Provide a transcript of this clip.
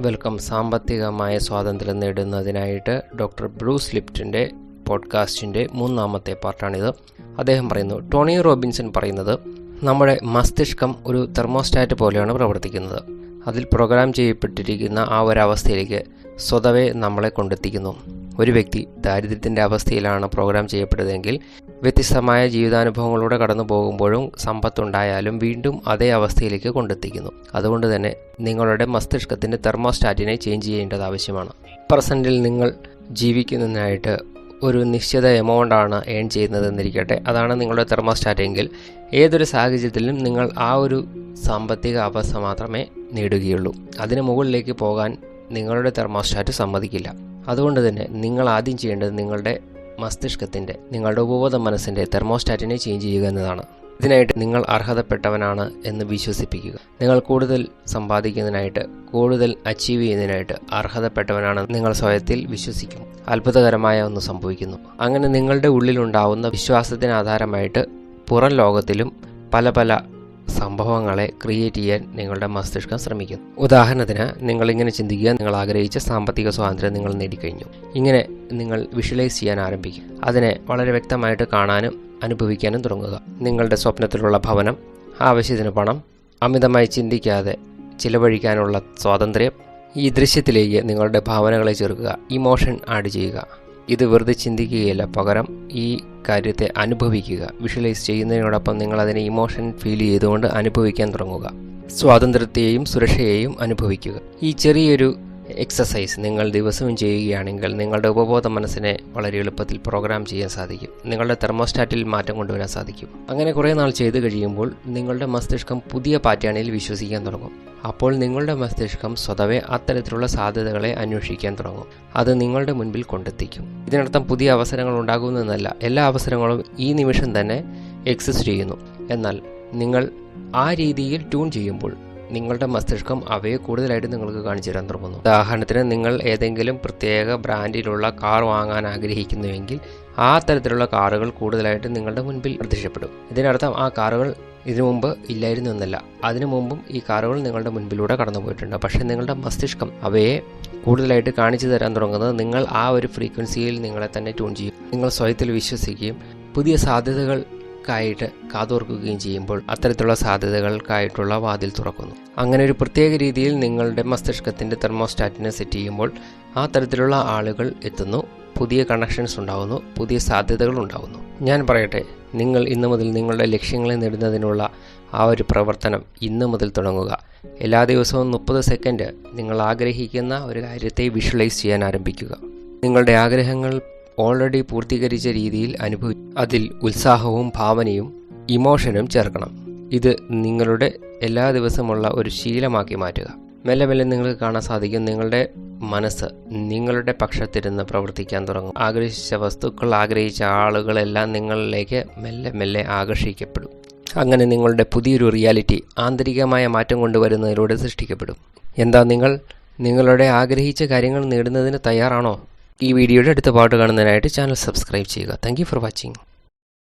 Welcome സാമ്പത്തികമായ സ്വാതന്ത്ര്യം നേടുന്നതിനായിട്ട് doctor Bruce ലിപ്റ്റിന്റെ പോഡ്കാസ്റ്റിന്റെ മൂന്നാമത്തെ പാർട്ടാണിത്. അദ്ദേഹം പറയുന്നു ടോണി റോബിൻസൺ പറയുന്നത് നമ്മുടെ മസ്തിഷ്കം ഒരു തെർമോസ്റ്റാറ്റ് പോലെയാണ് പ്രവർത്തിക്കുന്നത്. അതിൽ പ്രോഗ്രാം ചെയ്യപ്പെട്ടിരിക്കുന്ന ആ ഒരവസ്ഥയിലേക്ക് സ്വതവേ നമ്മളെ കൊണ്ടെത്തിക്കുന്നു. ഒരു വ്യക്തി ദാരിദ്ര്യത്തിന്റെ അവസ്ഥയിലാണ് പ്രോഗ്രാം ചെയ്യപ്പെട്ടതെങ്കിൽ വ്യത്യസ്തമായ ജീവിതാനുഭവങ്ങളിലൂടെ കടന്നു പോകുമ്പോഴും സമ്പത്തുണ്ടായാലും വീണ്ടും അതേ അവസ്ഥയിലേക്ക് കൊണ്ടെത്തിക്കുന്നു. അതുകൊണ്ട് തന്നെ നിങ്ങളുടെ മസ്തിഷ്കത്തിന്റെ തെർമോസ്റ്റാറ്റിനെ ചേഞ്ച് ചെയ്യേണ്ടത് ആവശ്യമാണ്. പ്രസന്റിൽ നിങ്ങൾ ജീവിക്കുന്നതിനായിട്ട് ഒരു നിശ്ചിത എമൗണ്ടാണ് ഏൺ ചെയ്യുന്നതെന്നിരിക്കട്ടെ. അതാണ് നിങ്ങളുടെ തെർമോസ്റ്റാറ്റ് എങ്കിൽ ഏതൊരു സാഹചര്യത്തിലും നിങ്ങൾ ആ ഒരു സാമ്പത്തിക അവസ്ഥ മാത്രമേ നേടുകയുള്ളൂ. അതിന് മുകളിലേക്ക് പോകാൻ നിങ്ങളുടെ തെർമോസ്റ്റാറ്റ് സമ്മതിക്കില്ല. അതുകൊണ്ട് തന്നെ നിങ്ങൾ ആദ്യം ചെയ്യേണ്ടത് നിങ്ങളുടെ മസ്തിഷ്കത്തിന്റെ നിങ്ങളുടെ ഉപബോധ മനസ്സിന്റെ തെർമോസ്റ്റാറ്റിനെ ചേഞ്ച് ചെയ്യുക എന്നതാണ്. ഇതിനായിട്ട് നിങ്ങൾ അർഹതപ്പെട്ടവനാണ് എന്ന് വിശ്വസിപ്പിക്കുക. നിങ്ങൾ കൂടുതൽ സമ്പാദിക്കുന്നതിനായിട്ട് കൂടുതൽ അച്ചീവ് ചെയ്യുന്നതിനായിട്ട് അർഹതപ്പെട്ടവനാണ് നിങ്ങൾ സ്വയത്തിൽ വിശ്വസിക്കും. അത്ഭുതകരമായ ഒന്ന് സംഭവിക്കുന്നു. അങ്ങനെ നിങ്ങളുടെ ഉള്ളിലുണ്ടാവുന്ന വിശ്വാസത്തിന് ആധാരമായിട്ട് പുറം ലോകത്തിലും പല പല സംഭവങ്ങളെ ക്രിയേറ്റ് ചെയ്യാൻ നിങ്ങളുടെ മസ്തിഷ്കം ശ്രമിക്കുന്നു ഉദാഹരണത്തിന് നിങ്ങൾ ഇങ്ങനെ ചിന്തിക്കുക നിങ്ങൾ ആഗ്രഹിച്ച സാമ്പത്തിക സ്വാതന്ത്ര്യം നിങ്ങൾ നേടിക്കഴിഞ്ഞു. ഇങ്ങനെ നിങ്ങൾ വിഷ്വലൈസ് ചെയ്യാൻ ആരംഭിക്കും അതിനെ വളരെ വ്യക്തമായിട്ട് കാണാനും അനുഭവിക്കാനും തുടങ്ങുക. നിങ്ങളുടെ സ്വപ്നത്തിലുള്ള ഭവനം ആവശ്യത്തിന് പണം അമിതമായി ചിന്തിക്കാതെ ചിലവഴിക്കാനുള്ള സ്വാതന്ത്ര്യം ഈ ദൃശ്യത്തിലേക്ക് നിങ്ങളുടെ ഭാവനകളെ ചേർക്കുക ഇമോഷൻ ആഡ് ചെയ്യുക. ഇത് വെറുതെ ചിന്തിക്കുകയല്ല. പകരം ഈ കാര്യത്തെ അനുഭവിക്കുക. വിഷ്വലൈസ് ചെയ്യുന്നതിനോടൊപ്പം നിങ്ങൾ അതിനെ ഇമോഷൻ ഫീൽ ചെയ്തുകൊണ്ട് അനുഭവിക്കാൻ തുടങ്ങുക. സ്വാതന്ത്ര്യത്തെയും സുരക്ഷയെയും അനുഭവിക്കുക. ഈ ചെറിയൊരു എക്സസൈസ് നിങ്ങൾ ദിവസവും ചെയ്യുകയാണെങ്കിൽ നിങ്ങളുടെ ഉപബോധ മനസ്സിനെ വളരെ എളുപ്പത്തിൽ പ്രോഗ്രാം ചെയ്യാൻ സാധിക്കും. നിങ്ങളുടെ തെർമോസ്റ്റാറ്റിൽ മാറ്റം കൊണ്ടുവരാൻ സാധിക്കും. അങ്ങനെ കുറേ നാൾ ചെയ്തു കഴിയുമ്പോൾ നിങ്ങളുടെ മസ്തിഷ്കം പുതിയ പാറ്റേണിൽ വിശ്വസിക്കാൻ തുടങ്ങും. അപ്പോൾ നിങ്ങളുടെ മസ്തിഷ്കം സ്വതവേ അത്തരത്തിലുള്ള സാധ്യതകളെ അന്വേഷിക്കാൻ തുടങ്ങും. അത് നിങ്ങളുടെ മുൻപിൽ കൊണ്ടെത്തിക്കും. ഇതിനർത്ഥം പുതിയ അവസരങ്ങൾ ഉണ്ടാകുമെന്നല്ല എല്ലാ അവസരങ്ങളും ഈ നിമിഷം തന്നെ എക്സിസ്റ്റ് ചെയ്യുന്നു. എന്നാൽ നിങ്ങൾ ആ രീതിയിൽ ട്യൂൺ ചെയ്യുമ്പോൾ നിങ്ങളുടെ മസ്തിഷ്കം അവയെ കൂടുതലായിട്ട് നിങ്ങൾക്ക് കാണിച്ചു തരാൻ തുടങ്ങുന്നു. ഉദാഹരണത്തിന് നിങ്ങൾ ഏതെങ്കിലും പ്രത്യേക ബ്രാൻഡിലുള്ള കാർ വാങ്ങാൻ ആഗ്രഹിക്കുന്നുവെങ്കിൽ ആ തരത്തിലുള്ള കാറുകൾ കൂടുതലായിട്ട് നിങ്ങളുടെ മുൻപിൽ പ്രത്യക്ഷപ്പെടും. ഇതിനർത്ഥം ആ കാറുകൾ ഇതിനു മുമ്പ് ഇല്ലായിരുന്നു എന്നല്ല. അതിനു മുമ്പും ഈ കാറുകൾ നിങ്ങളുടെ മുൻപിലൂടെ കടന്നു പോയിട്ടുണ്ട് പക്ഷേ നിങ്ങളുടെ മസ്തിഷ്കം അവയെ കൂടുതലായിട്ട് കാണിച്ചു തരാൻ തുടങ്ങുന്നത് നിങ്ങൾ ആ ഒരു ഫ്രീക്വൻസിയിൽ നിങ്ങളെ തന്നെ ട്യൂൺ ചെയ്യും. നിങ്ങൾ സ്വയത്തിൽ വിശ്വസിക്കുകയും പുതിയ സാധ്യതകൾക്കായിട്ട് കാതോർക്കുകയും ചെയ്യുമ്പോൾ അത്തരത്തിലുള്ള സാധ്യതകൾക്കായിട്ടുള്ള വാതിൽ തുറക്കുന്നു. അങ്ങനെ ഒരു പ്രത്യേക രീതിയിൽ നിങ്ങളുടെ മസ്തിഷ്കത്തിന്റെ തെർമോസ്റ്റാറ്റിനെ സെറ്റ് ചെയ്യുമ്പോൾ ആ തരത്തിലുള്ള ആളുകൾ എത്തുന്നു. പുതിയ കണക്ഷൻസ് ഉണ്ടാകുന്നു പുതിയ സാധ്യതകൾ ഉണ്ടാകുന്നു ഞാൻ പറയട്ടെ നിങ്ങൾ ഇന്നു മുതൽ നിങ്ങളുടെ ലക്ഷ്യങ്ങളെ നേടുന്നതിനുള്ള ആ ഒരു പ്രവർത്തനം ഇന്നു മുതൽ തുടങ്ങുക. എല്ലാ ദിവസവും മുപ്പത് സെക്കൻഡ് നിങ്ങൾ ആഗ്രഹിക്കുന്ന ഒരു കാര്യത്തെ വിഷ്വലൈസ് ചെയ്യാൻ ആരംഭിക്കുക. നിങ്ങളുടെ ആഗ്രഹങ്ങൾ ഓൾറെഡി പൂർത്തീകരിച്ച രീതിയിൽ അനുഭവി അതിൽ ഉത്സാഹവും ഭാവനയും ഇമോഷനും ചേർക്കണം. ഇത് നിങ്ങളുടെ എല്ലാ ദിവസമുള്ള ഒരു ശീലമാക്കി മാറ്റുക. മെല്ലെ മെല്ലെ നിങ്ങൾക്ക് കാണാൻ സാധിക്കും. നിങ്ങളുടെ മനസ്സ് നിങ്ങളുടെ പക്ഷത്തിരുന്ന് പ്രവർത്തിക്കാൻ തുടങ്ങും. ആഗ്രഹിച്ച വസ്തുക്കൾ ആഗ്രഹിച്ച ആളുകളെല്ലാം നിങ്ങളിലേക്ക് മെല്ലെ മെല്ലെ ആകർഷിക്കപ്പെടും. അങ്ങനെ നിങ്ങളുടെ പുതിയൊരു റിയാലിറ്റി ആന്തരികമായ മാറ്റം കൊണ്ടുവരുന്നതിലൂടെ സൃഷ്ടിക്കപ്പെടും. എന്താ നിങ്ങൾ നിങ്ങളുടെ ആഗ്രഹിച്ച കാര്യങ്ങൾ നേടുന്നതിന് തയ്യാറാണോ? ഈ വീഡിയോയുടെ അടുത്ത പാട്ട് കാണുന്നതിനായിട്ട് ചാനൽ സബ്സ്ക്രൈബ് ചെയ്യുക. Thank for watching